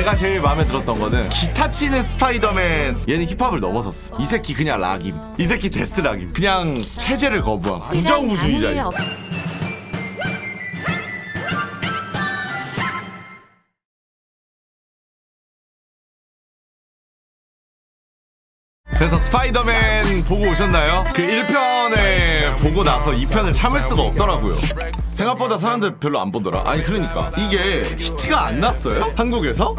내가 제일 마음에 들었던 거는 기타 치는 스파이더맨 얘는 힙합을 넘어섰어. 이 새끼 그냥 락임. 이 새끼 데스 락임. 그냥 체제를 거부한 부정부주의자 임 그래서 스파이더맨 보고 오셨나요? 그 1편을 보고 나서 2편을 참을 수가 없더라고요. 생각보다 사람들 별로 안 보더라. 아니 그러니까 이게 히트가 안 났어요? 한국에서?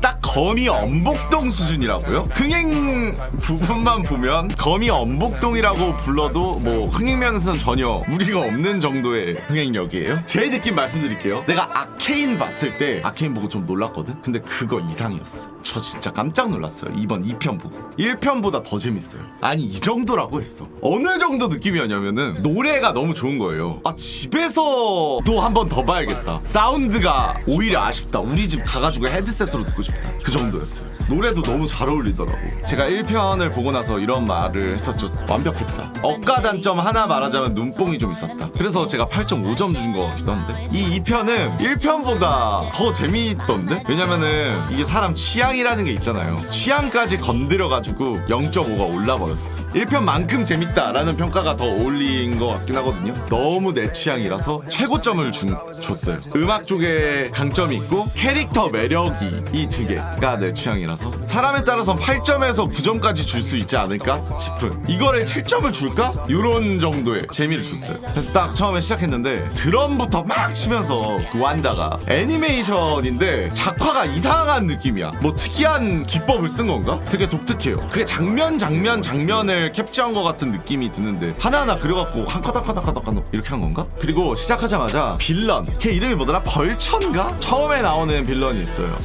딱 거미 엄복동 수준이라고요? 흥행 부분만 보면 거미 엄복동이라고 불러도 뭐 흥행면에서는 전혀 무리가 없는 정도의 흥행력이에요. 제 느낌 말씀드릴게요. 내가 아케인 봤을 때 아케인 보고 좀 놀랐거든. 근데 그거 이상이었어. 저 진짜 깜짝 놀랐어요. 이번 2편 보고. 1편보다 더 재밌어요. 아니 이 정도라고 했어. 어느 정도 느낌이었냐면은 노래가 너무 좋은 거예요. 아 집에서 또 한 번 더 봐야겠다. 사운드가 오히려 아쉽다. 우리 집 가가지고 헤드셋으로 듣고 싶다. 그 정도였어요. 노래도 너무 잘 어울리더라고. 제가 1편을 보고 나서 이런 말을 했었죠. 완벽했다. 억가 단점 하나 말하자면 눈뽕이 좀 있었다. 그래서 제가 8.5점 준 것 같기도 한데 이 2편은 1편보다 더 재미있던데? 왜냐면은 이게 사람 취향이라는 게 있잖아요. 취향까지 건드려가지고 0.5가 올라버렸어. 1편만큼 재밌다라는 평가가 더 어울린 것 같긴 하거든요. 너무 내 취향이라서 최고점을 준, 줬어요. 음악 쪽에 강점이 있고 캐릭터 매력이 이 두 개가 내 취향이라서 사람에 따라선 8점에서 9점까지 줄 수 있지 않을까 싶은 이거를 7점을 줄까? 요런 정도의 재미를 줬어요. 그래서 딱 처음에 시작했는데 드럼부터 막 치면서 그 완다가 애니메이션인데 작화가 이상한 느낌이야. 뭐 특이한 기법을 쓴 건가? 되게 독특해요. 그게 장면 장면 장면을 캡처한 것 같은 느낌이 드는데 하나하나 그려갖고 한 컷 한 컷 한 컷 한컷 이렇게 한 건가? 그리고 시작하자마자 빌런 걔 이름이 뭐더라? 벌천가? 처음에 나오는 빌런이 있어요.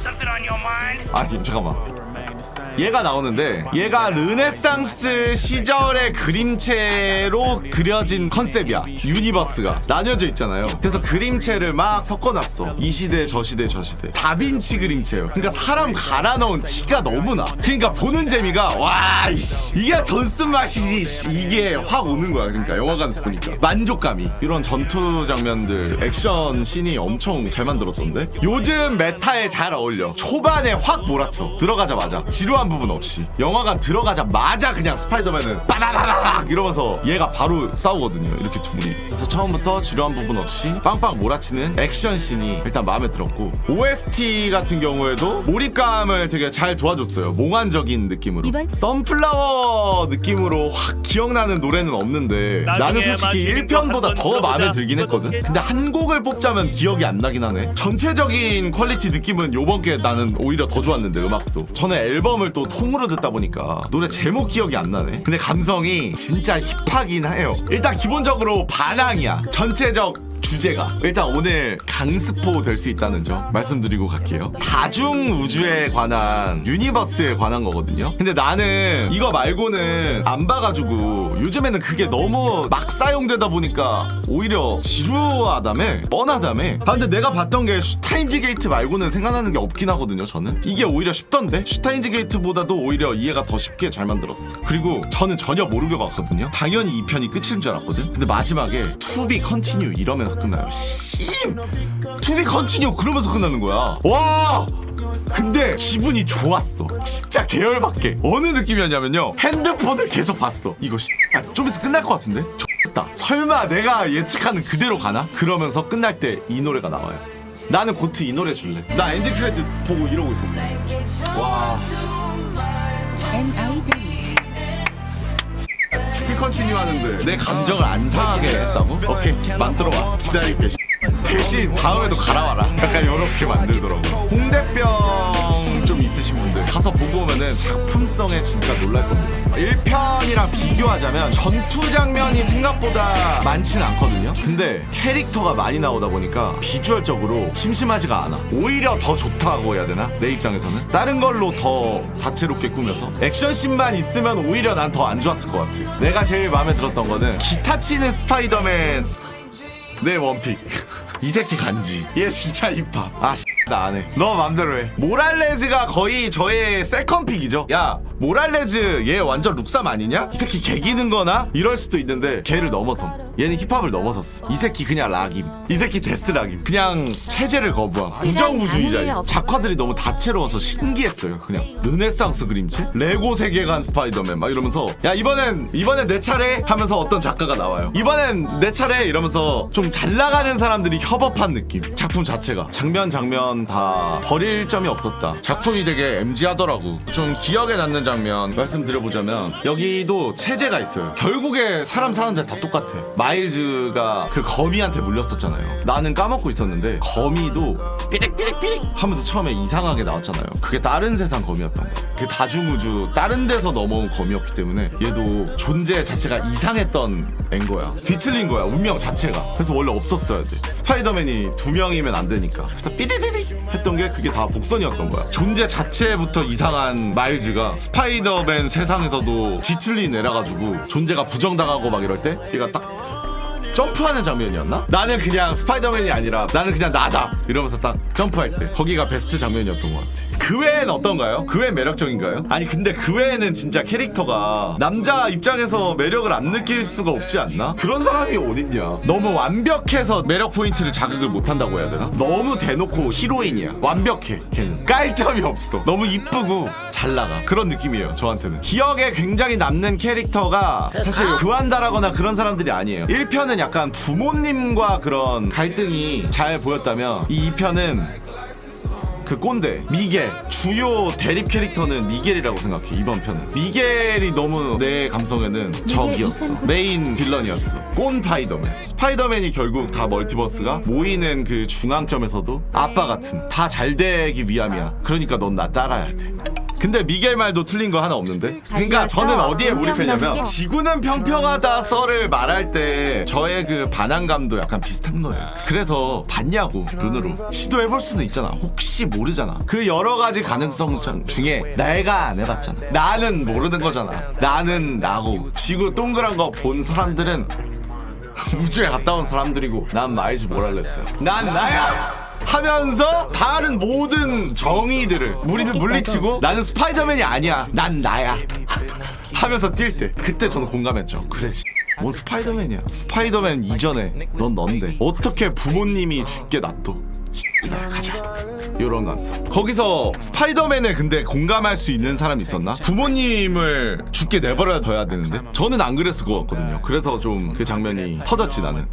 아니 잠깐만 얘가 나오는데 얘가 르네상스 시절의 그림체로 그려진 컨셉이야. 유니버스가 나뉘어져 있잖아요. 그래서 그림체를 막 섞어놨어. 이 시대 저 시대 저 시대. 다빈치 그림체예요. 그러니까 사람 갈아 넣은 티가 너무 나. 그러니까 보는 재미가 와 이씨. 이게 돈쓴 맛이지 씨. 이게 확 오는 거야. 그러니까 영화관에서 보니까. 만족감이. 이런 전투 장면들 액션 씬이 엄청 잘 만들었던데? 요즘 메타에 잘 어울려. 초반에 확 몰아쳐. 들어가자마자. 지루한 부분 없이 영화관 들어가자마자 그냥 스파이더맨은 빠바바박 이러면서 얘가 바로 싸우거든요 이렇게 둘이. 그래서 처음부터 지루한 부분 없이 빵빵 몰아치는 액션 씬이 일단 마음에 들었고 OST 같은 경우에도 몰입감을 되게 잘 도와줬어요. 몽환적인 느낌으로. 이번- 선플라워 느낌으로 확 기억나는 노래는 없는데 나는 솔직히 1편보다 더 마음에 들긴 했거든. 근데 한 곡을 뽑자면 기억이 안 나긴 하네. 전체적인 퀄리티 느낌은 요번 게 나는 오히려 더 좋았는데 음악도. 저는 앨범을 또 통으로 듣다 보니까 노래 제목 기억이 안 나네. 근데 감성이 진짜 힙하긴 해요. 일단 기본적으로 반항이야. 전체적 주제가. 일단 오늘 강스포 될 수 있다는 점 말씀드리고 갈게요. 다중 우주에 관한 유니버스에 관한 거거든요. 근데 나는 이거 말고는 안 봐가지고 요즘에는 그게 너무 막 사용되다 보니까 오히려 지루하다며 뻔하다며. 아 근데 내가 봤던 게 슈타인즈 게이트 말고는 생각나는 게 없긴 하거든요 저는. 이게 오히려 쉽던데? 슈타인즈 게이트보다도 오히려 이해가 더 쉽게 잘 만들었어. 그리고 저는 전혀 모르고 갔거든요. 당연히 이 편이 끝인 줄 알았거든. 근데 마지막에 투비 컨티뉴 이러면서 끝나요. 씨. 투비 컨티뉴 그러면서 끝나는 거야. 와! 근데 기분이 좋았어. 진짜 계열받게 어느 느낌이었냐면요. 핸드폰을 계속 봤어. 이거 씨, 아, 좀 있어 끝날 것 같은데? X다. 설마 내가 예측하는 그대로 가나? 그러면서 끝날 때 이 노래가 나와요. 나는 고트 이 노래 줄래. 나 엔드 크레딧 보고 이러고 있었어. 와. M-I-W 투비 컨티뉴 하는데. 내 감정을 안 상하게 했다고? 오케이 만들어와 기다릴게. 대신 다음에도 갈아와라. 약간 이렇게 만들더라고. 홍대병 가서 보고 오면은 작품성에 진짜 놀랄 겁니다. 1편이랑 비교하자면 전투 장면이 생각보다 많지는 않거든요. 근데 캐릭터가 많이 나오다 보니까 비주얼적으로 심심하지가 않아. 오히려 더 좋다고 해야 되나? 내 입장에서는? 다른 걸로 더 다채롭게 꾸며서? 액션씬만 있으면 오히려 난 더 안 좋았을 것 같아. 내가 제일 마음에 들었던 거는 기타 치는 스파이더맨. 내 원픽. 이 새끼 간지. 얘 진짜 힙합. 아 나 안 해 너 맘대로 해 모랄레즈가 거의 저의 세컨픽이죠 야 모랄레즈 얘 완전 룩삼 아니냐? 이 새끼 개기는 거나? 이럴 수도 있는데 걔를 넘어선 얘는 힙합을 넘어섰어. 이 새끼 그냥 락임. 이 새끼 데스 락임. 그냥 체제를 거부한 부정부주의자야 작화들이 너무 다채로워서 신기했어요 그냥. 르네상스 그림체? 레고 세계관 스파이더맨 막 이러면서 야 이번엔 이번엔 내 차례? 하면서 어떤 작가가 나와요. 이번엔 내 차례? 이러면서 좀 잘 나가는 사람들이 협업한 느낌. 작품 자체가. 장면 장면 다 버릴 점이 없었다. 작품이 되게 MG하더라고. 좀 기억에 남는 장면. 말씀드려보자면 여기도 체제가 있어요. 결국에 사람 사는데 다 똑같아 마일즈가 그 거미한테 물렸었잖아요. 나는 까먹고 있었는데 거미도 삐릭삐릭삐릭 하면서 처음에 이상하게 나왔잖아요. 그게 다른 세상 거미였던 거야 그 다중우주 다른 데서 넘어온 거미였기 때문에 얘도 존재 자체가 이상했던 앤 거야. 뒤틀린 거야 운명 자체가. 그래서 원래 없었어야 돼. 스파이더맨이 두 명이면 안 되니까. 그래서 삐리리릭 했던 게 그게 다 복선이었던 거야. 존재 자체부터 이상한 마일즈가 스파이더맨 세상에서도 뒤틀린 애라 가지고 존재가 부정당하고 막 이럴 때 얘가 딱 점프하는 장면이었나? 나는 그냥 스파이더맨이 아니라 나는 그냥 나다 이러면서 딱 점프할 때 거기가 베스트 장면이었던 것 같아 그 외엔 어떤가요? 그 외엔 매력적인가요? 아니 근데 그 외에는 진짜 캐릭터가 남자 입장에서 매력을 안 느낄 수가 없지 않나? 그런 사람이 어딨냐 너무 완벽해서 매력 포인트를 자극을 못한다고 해야 되나? 너무 대놓고 히로인이야 완벽해 걔는 깔 점이 없어 너무 이쁘고 잘 나가 그런 느낌이에요 저한테는 기억에 굉장히 남는 캐릭터가 사실 교환다라거나 그런 사람들이 아니에요 1편은 약간 부모님과 그런 갈등이 잘 보였다면 이 2편은 그 꼰대 미겔 주요 대립 캐릭터는 미겔이라고 생각해 이번 편은. 미겔이 너무 내 감성에는 적이었어. 메인 빌런이었어. 꼰 파이더맨. 스파이더맨이 결국 다 멀티버스가 모이는 그 중앙점에서도 아빠 같은 다 잘 되기 위함이야. 그러니까 넌 나 따라야 돼 근데 미겔 말도 틀린 거 하나 없는데? 그러니까 저는 어디에 몰입했냐면 지구는 평평하다 썰을 말할 때 저의 그 반항감도 약간 비슷한 거예요. 그래서 봤냐고 눈으로 시도해볼 수는 있잖아. 혹시 모르잖아. 그 여러 가지 가능성 중에 내가 안 해봤잖아. 나는 모르는 거잖아. 나는 나고 지구 동그란 거 본 사람들은 우주에 갔다 온 사람들이고 난 말지 뭘 할랬어요. 난 나야. 하면서 다른 모든 정의들을 우리를 물리치고 나는 스파이더맨이 아니야. 난 나야. 하면서 뛸 때 그때 저는 공감했죠. 그래 씨, 뭔 스파이더맨이야? 스파이더맨 이전에 넌 넌데? 어떻게 부모님이 죽게 놔둬? 가자 요런 감성. 거기서 스파이더맨을 근데 공감할 수 있는 사람 이 있었나? 부모님을 죽게 내버려 둬야 되는데? 저는 안 그랬을 것 같거든요. 그래서 좀 그 장면이 터졌지 나는.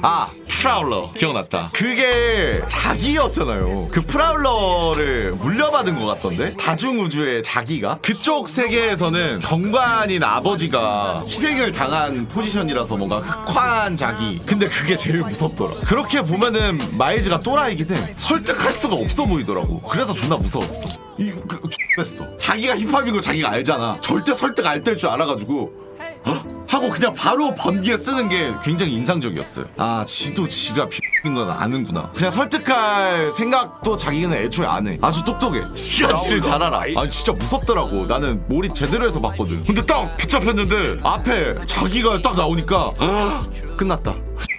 아 프라울러. 기억났다. 그게 자기였잖아요. 그 프라울러를 물려받은 것 같던데? 다중 우주의 자기가? 그쪽 세계에서는 경관인 아버지가 희생을 당한 포지션이라서 뭔가 흑화한 자기. 근데 그게 제일 무섭더라. 그렇게 보면은 마일즈가 또라이긴 해. 설득할 수가 없어 보이 더라고 그래서 존나 무서웠어 이 그, X됐어 자기가 힙합인 걸 자기가 알잖아 절대 설득 안 될 줄 알아가지고 헉? 하고 그냥 바로 번기에 쓰는 게 굉장히 인상적이었어요. 아, 지도 지가 비인 건 아는구나. 그냥 설득할 생각도 자기는 애초에 안 해. 아주 똑똑해. 지가 지를 잘 알아. 아니 진짜 무섭더라고. 나는 몰입 제대로 해서 봤거든. 근데 딱 붙잡혔는데 앞에 자기가 딱 나오니까 아, 끝났다.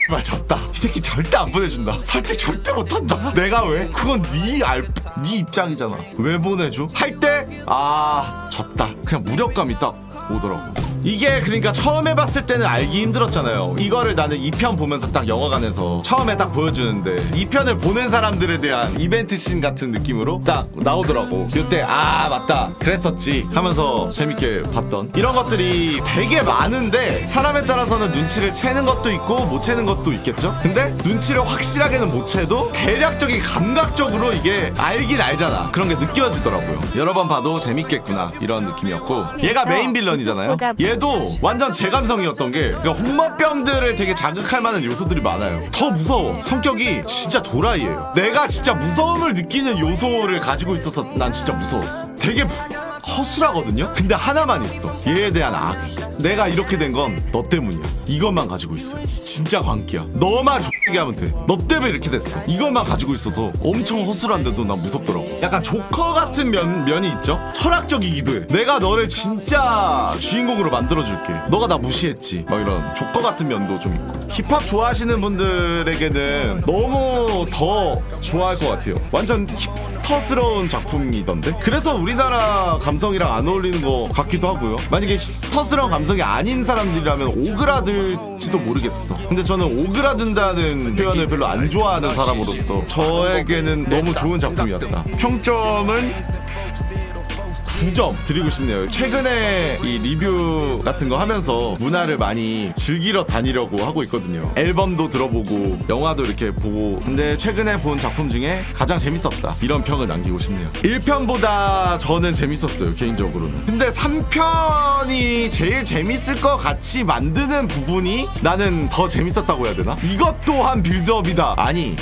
말 졌다. 이 새끼 절대 안 보내준다. 설득 절대 못한다. 내가 왜? 그건 네 알, 네 입장이잖아. 왜 보내줘? 할 때 아, 졌다. 그냥 무력감이 딱 오더라고. 이게 그러니까 처음 해봤을 때는 알기 힘들었잖아요. 이거를 나는 2편 보면서 딱 영화관에서 처음에 딱 보여주는데 2편을 보는 사람들에 대한 이벤트 씬 같은 느낌으로 딱 나오더라고. 이때 아 맞다 그랬었지 하면서 재밌게 봤던 이런 것들이 되게 많은데 사람에 따라서는 눈치를 채는 것도 있고 못 채는 것도 있겠죠. 근데 눈치를 확실하게는 못 채도 대략적인 감각적으로 이게 알긴 알잖아. 그런 게 느껴지더라고요. 여러 번 봐도 재밌겠구나 이런 느낌이었고 얘가 메인 빌런이잖아요. 얘도 완전 제 감성이었던 게 홍마병들을 되게 자극할 만한 요소들이 많아요. 더 무서워. 성격이 진짜 도라이예요. 내가 진짜 무서움을 느끼는 요소를 가지고 있어서 난 진짜 무서웠어. 되게 부- 허술하거든요. 근데 하나만 있어. 얘에 대한 악의. 내가 이렇게 된 건 너 때문이야. 이것만 가지고 있어요. 진짜 광기야. 너만 X게 하면 돼. 너 때문에 이렇게 됐어. 이것만 가지고 있어서 엄청 허술한데도 난 무섭더라고. 약간 조커 같은 면, 면이 있죠? 철학적이기도 해. 내가 너를 진짜 주인공으로 만들어줄게. 너가 나 무시했지. 막 이런 조커 같은 면도 좀 있고. 힙합 좋아하시는 분들에게는 너무 더 좋아할 것 같아요. 완전 힙스터스러운 작품이던데? 그래서 우리나라 감성 감성이랑 안 어울리는 거 같기도 하고요. 만약에 힙스터스러운 감성이 아닌 사람들이라면 오그라들지도 모르겠어. 근데 저는 오그라든다는 표현을 별로 안 좋아하는 사람으로서 저에게는 너무 좋은 작품이었다. 평점은 9점 드리고 싶네요. 최근에 이 리뷰 같은 거 하면서 문화를 많이 즐기러 다니려고 하고 있거든요. 앨범도 들어보고 영화도 이렇게 보고 근데 최근에 본 작품 중에 가장 재밌었다. 이런 평을 남기고 싶네요. 1편보다 저는 재밌었어요. 개인적으로는. 근데 3편이 제일 재밌을 것 같이 만드는 부분이 나는 더 재밌었다고 해야 되나? 이것 또한 빌드업이다. 아니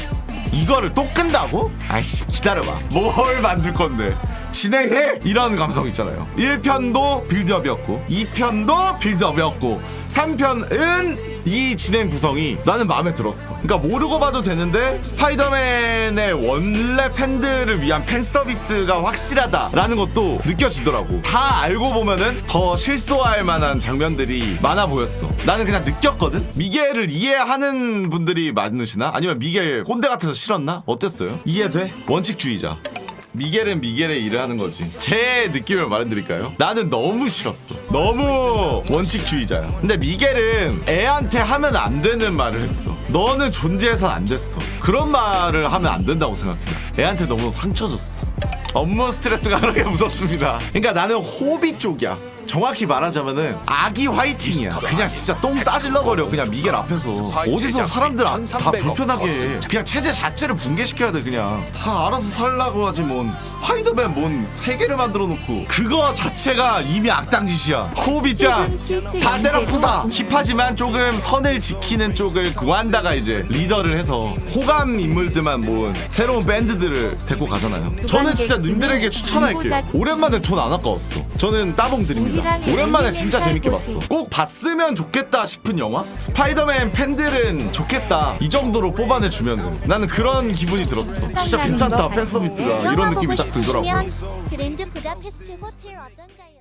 이거를 또 끈다고? 아이씨 기다려봐. 뭘 만들 건데? 진행해! 이런 감성 있잖아요. 1편도 빌드업이었고 2편도 빌드업이었고 3편은 이 진행 구성이 나는 마음에 들었어. 그러니까 모르고 봐도 되는데 스파이더맨의 원래 팬들을 위한 팬 서비스가 확실하다라는 것도 느껴지더라고. 다 알고 보면은 더 실소할 만한 장면들이 많아 보였어. 나는 그냥 느꼈거든? 미겔을 이해하는 분들이 많으시나? 아니면 미겔 꼰대 같아서 싫었나? 어땠어요? 이해돼? 원칙주의자 미겔은 미겔의 일을 하는 거지. 제 느낌을 말해드릴까요? 나는 너무 싫었어. 너무 원칙주의자야. 근데 미겔은 애한테 하면 안 되는 말을 했어. 너는 존재해선 안 됐어. 그런 말을 하면 안 된다고 생각해. 애한테 너무 상처 줬어. 업무 스트레스가 그렇게 무섭습니다. 그러니까 나는 호비 쪽이야. 정확히 말하자면은 아기 화이팅이야. 그냥 진짜 똥 싸질러 버려. 그냥 미겔 앞에서 어디서 사람들 아- 다 불편하게 해. 그냥 체제 자체를 붕괴시켜야 돼. 그냥 다 알아서 살라고 하지 뭔 스파이더맨 뭔 세계를 만들어 놓고 그거 자체가 이미 악당 짓이야. 호비짱 다 때려 부사. 힙하지만 조금 선을 지키는 쪽을 구한다가 이제 리더를 해서 호감 인물들만 모은 새로운 밴드들을 데리고 가잖아요. 저는 진짜 님들에게 추천할게요. 오랜만에 돈 안 아까웠어. 저는 따봉 드립니다. 오랜만에 진짜 재밌게 봤어. 꼭 봤으면 좋겠다 싶은 영화? 스파이더맨 팬들은 좋겠다. 이 정도로 뽑아내주면은 나는 그런 기분이 들었어. 진짜 괜찮다. 팬 서비스가 이런 느낌이 딱 들더라고. 그랜드 부다페스트 호텔 어떤가요?